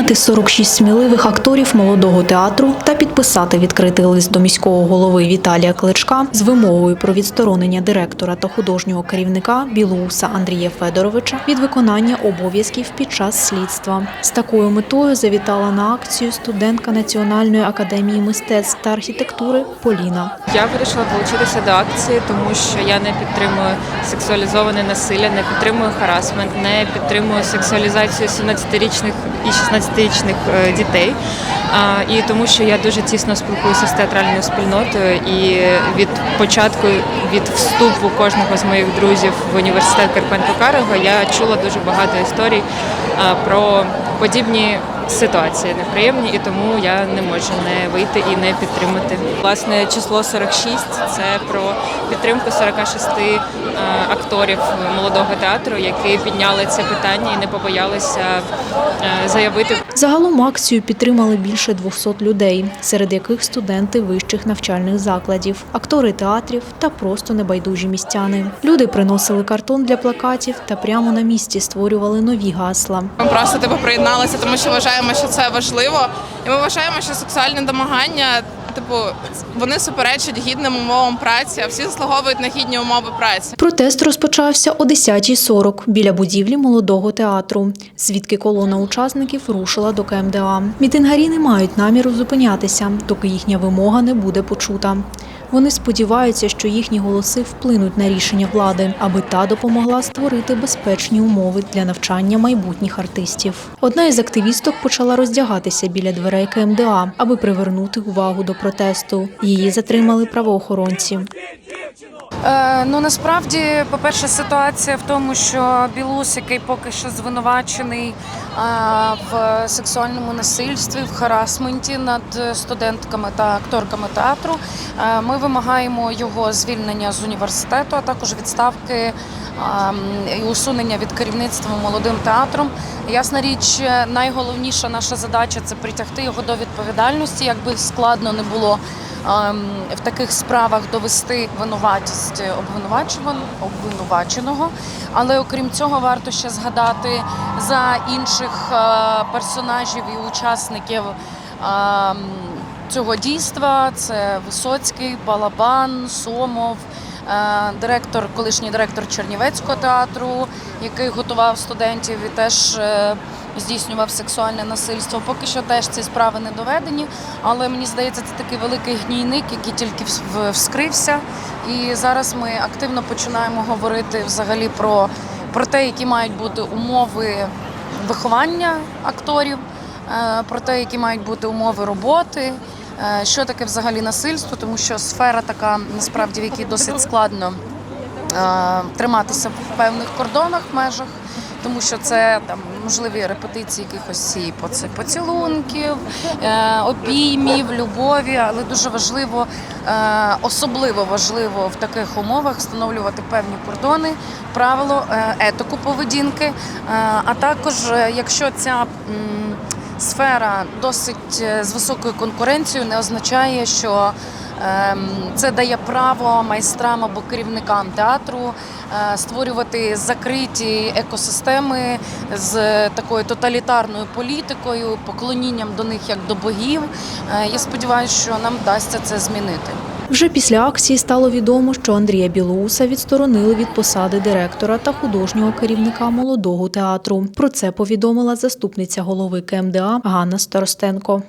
Підтримати 46 сміливих акторів молодого театру та підписати відкритий лист до міського голови Віталія Кличка з вимогою про відсторонення директора та художнього керівника Білоуса Андрія Федоровича від виконання обов'язків під час слідства. З такою метою завітала на акцію студентка Національної академії мистецтв та архітектури Поліна. Я вирішила долучитися до акції, тому що я не підтримую сексуалізоване насилля, не підтримую харасмент, не підтримую сексуалізацію 17-річних і 16-річних е, дітей. І тому, що я дуже тісно спілкуюся з театральною спільнотою, і від початку, від вступу кожного з моїх друзів в університет Карпенко Карого я чула дуже багато історій про подібні ситуації неприємні, і тому я не можу не вийти і не підтримати. Власне, число 46 – це про підтримку 46 е, акторів молодого театру, які підняли це питання і не побоялися е, заявити Загалом акцію підтримали більше 200 людей, серед яких студенти вищих навчальних закладів, актори театрів та просто небайдужі містяни. Люди приносили картон для плакатів та прямо на місці створювали нові гасла. Ми просто типу приєдналися, тому що вважаємо, що це важливо. І ми вважаємо, що сексуальне домагання, типу, вони суперечать гідним умовам праці, а всі заслуговують на гідні умови праці. Протест розпочався о 10.40 біля будівлі молодого театру, звідки колона учасників рушила до КМДА. Мітингарі не мають наміру зупинятися, доки їхня вимога не буде почута. Вони сподіваються, що їхні голоси вплинуть на рішення влади, аби та допомогла створити безпечні умови для навчання майбутніх артистів. Одна із активісток почала роздягатися біля дверей КМДА, аби привернути увагу до протесту. Її затримали правоохоронці. Е, ну насправді, по-перше, ситуація в тому, що Білус, який поки що звинувачений е, в сексуальному насильстві, в харасменті над студентками та акторками театру, е, ми вимагаємо його звільнення з університету, а також відставки е, і усунення від керівництва молодим театром. Ясна річ, найголовніша наша задача це притягти його до відповідальності, якби складно не було в таких справах довести винуватість обвинуваченого. Але окрім цього, варто ще згадати за інших е, персонажів і учасників. ем, Цього дійства це Висоцький, Балабан, Сомов, директор, колишній директор Чернівецького театру, який готував студентів і теж е, здійснював сексуальне насильство. Поки що теж ці справи не доведені, але мені здається, це такий великий гнійник, який тільки вскрився. І зараз ми активно починаємо говорити взагалі про, про те, які мають бути умови виховання акторів, е, про те, які мають бути умови роботи. Е, Що таке взагалі насильство, тому що сфера така насправді в якій досить складно е, триматися в певних кордонах, межах, тому що це там можливі репетиції якихось і поці- поцілунків, е, обіймів, любові, але дуже важливо, особливо важливо в таких умовах встановлювати певні кордони, правило, етику поведінки. А також, якщо ця сфера досить е, з високою конкуренцією, не означає, що Ем, Це дає право майстрам або керівникам театру е, створювати закриті екосистеми з такою тоталітарною політикою, поклонінням до них як до богів. Е, Я сподіваюся, що нам вдасться це змінити. Вже після акції стало відомо, що Андрія Білоуса відсторонили від посади директора та художнього керівника молодого театру. Про це повідомила заступниця голови КМДА Ганна Старостенко.